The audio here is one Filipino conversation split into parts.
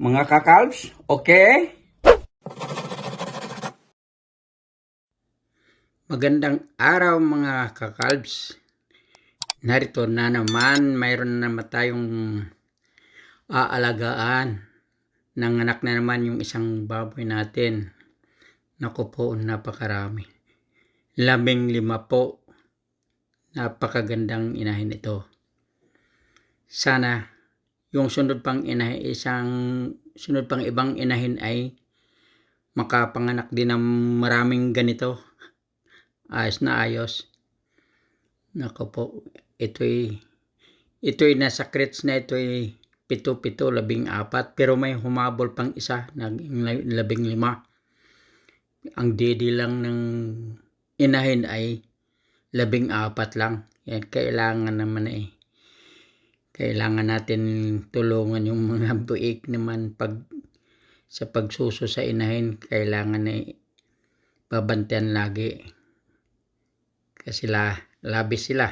mga kakalbs, okay? Magandang araw mga kakalbs. Narito na naman, mayroon na naman tayong aalagaan. Nanganak na naman yung isang baboy natin. Naku po, napakarami. Labing lima po. Napakagandang inahin ito. Sana yung sunod pang inahin, isang sunod pang ibang inahin ay makapanganak din ng maraming ganito. Ayos na ayos. Nako po, ito'y ito'y nasa crates na ito'y pito-pito, labing apat. Pero may humabol pang isa, naging labing lima. Ang didi lang ng inahin ay labing apat lang. Yan, kailangan naman eh. Kailangan natin tulungan yung mga buik naman pag sa pagsuso sa inahin. Kailangan eh babantayan lagi. Kasi la, labis sila.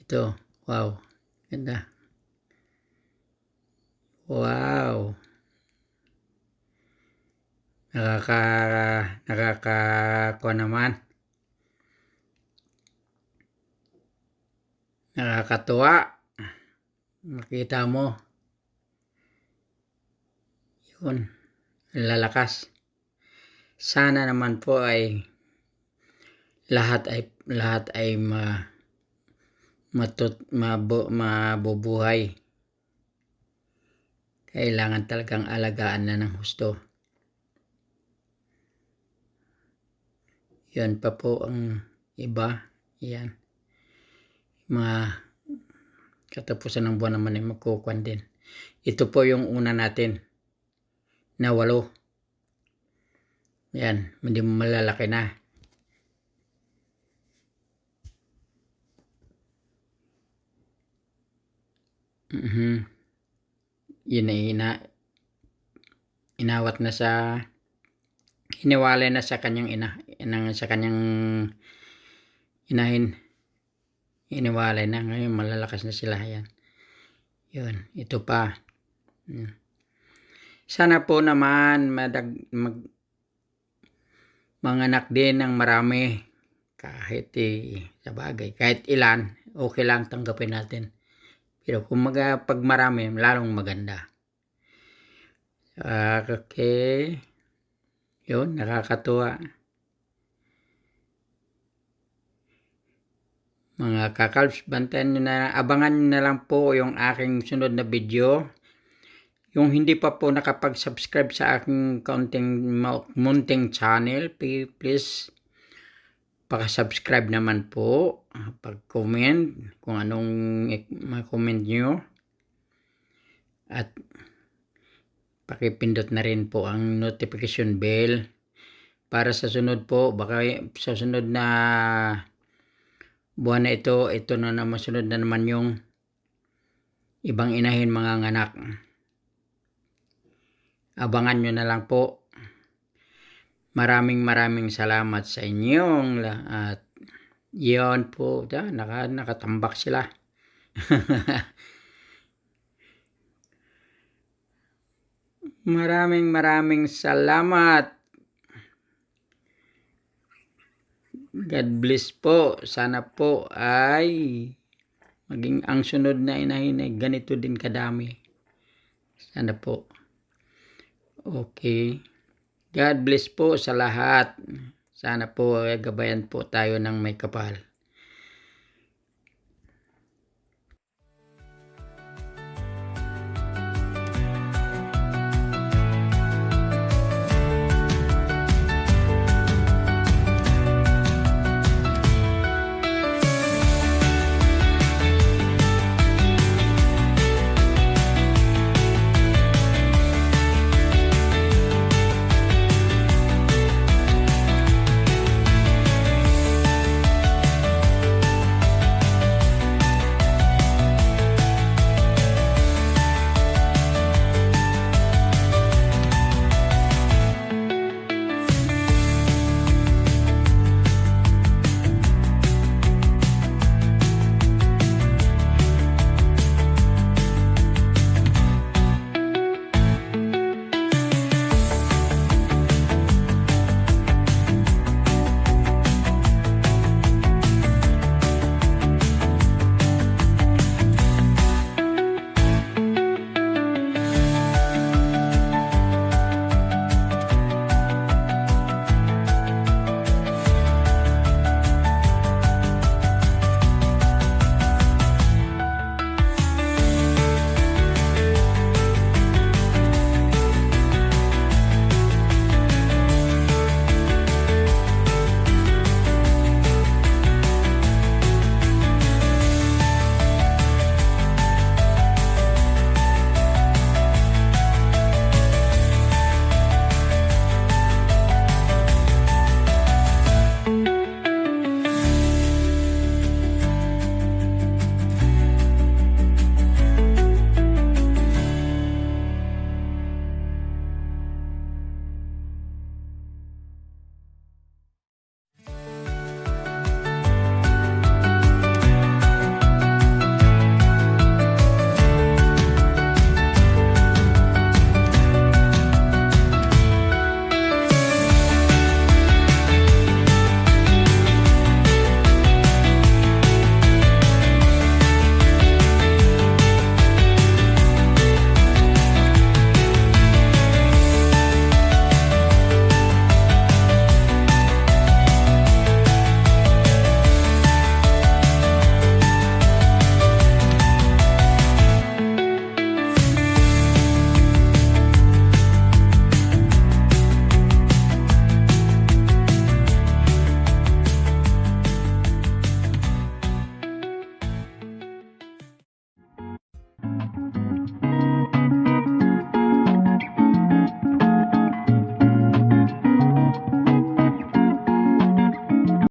Ito, wow. Ganda. Wow. Nakaka, nakaka, naman. Nakakatuwa. Makita mo. Yun. Lalakas. Sana naman po ay lahat ay lahat ay ma matut mabu, mabubuhay. Kailangan talagang alagaan na ng husto. Yan pa po ang iba. Yan. Mga katapusan ng buwan naman ay magkukuhan din. Ito po yung una natin na walo. Yan, hindi mo malalaki na. Mhm. Yun ay ina inawat na sa hiniwalay na sa kanyang ina, inang sa kanyang inahin. Hiniwalay na ngayon malalakas na sila yan. Yun, ito pa. Yan. Sana po naman madag mag manganak din ng marami kahit eh, sa bagay, kahit ilan, okay lang tanggapin natin. Pero kung maga, pag marami, lalong maganda. Ah, okay. Yun, nakakatuwa. Mga kakalps, bantayan nyo na, abangan nyo na lang po yung aking sunod na video. Yung hindi pa po nakapag-subscribe sa aking counting munting channel, please paka-subscribe naman po, pag-comment kung anong ma-comment nyo at pakipindot na rin po ang notification bell para sa sunod po, baka sa sunod na buwan na ito, ito na naman sunod na naman yung ibang inahin mga anak. Abangan nyo na lang po. Maraming maraming salamat sa inyong lahat. Yon po, da, naka, nakatambak sila. maraming maraming salamat. God bless po. Sana po ay maging ang sunod na inahin ay ganito din kadami. Sana po. Okay. God bless po sa lahat. Sana po gabayan po tayo ng may kapal.